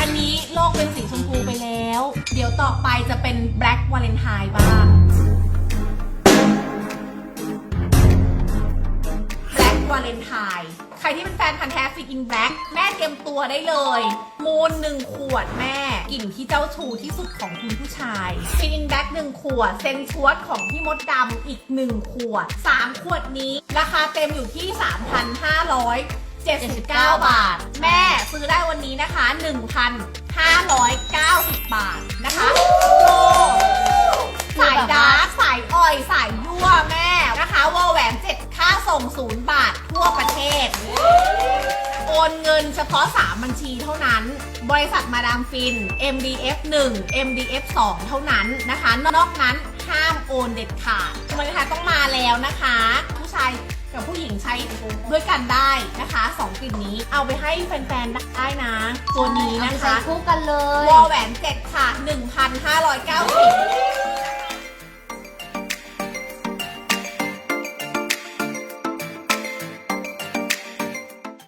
อันนี้โลกเป็นสีชมพูไปแล้ว เดี๋ยวต่อไปจะเป็น Black Valentine บ้าง Black Valentine ใครที่เป็นแฟนพันธ์แท้ฟิกอินแบล็กแม่เตรียมตัวได้เลยมูลหนึ่งขวดแม่กลิ่นที่เจ้าชูที่สุดของคุณผู้ชายฟิกอินแบล็กหนึ่งขวด เซนชวดของพี่มดดำอีกหนึ่งขวด3ขวดนี้ ราคาเต็มอยู่ที่ 3,579 บาท แม่ซื้อได้วันนี้ 1,590 บาทนะคะโลสายดาร์กสายอ่อยสายยั่วแม่นะคะวอลแหวน7ค่าส่งศูนย์บาททั่วประเทศ โอนเงินเฉพาะ 3 บัญชีเท่านั้น บริษัทมาดามฟิน MDF 1 MDF 2 เท่านั้นนะคะ นอกนั้นห้ามโอนเด็ดขาดมันนะคะต้องมาแล้วนะคะ ผู้ชายกับผู้หญิงใช้ ด้วยกันได้นะคะสองกลิ่นนี้เอาไปให้แฟนๆได้นะ ตัวนี้เอานะไปใช้คะคู่กันเลยวอลแหวน7ค่ะ 1,590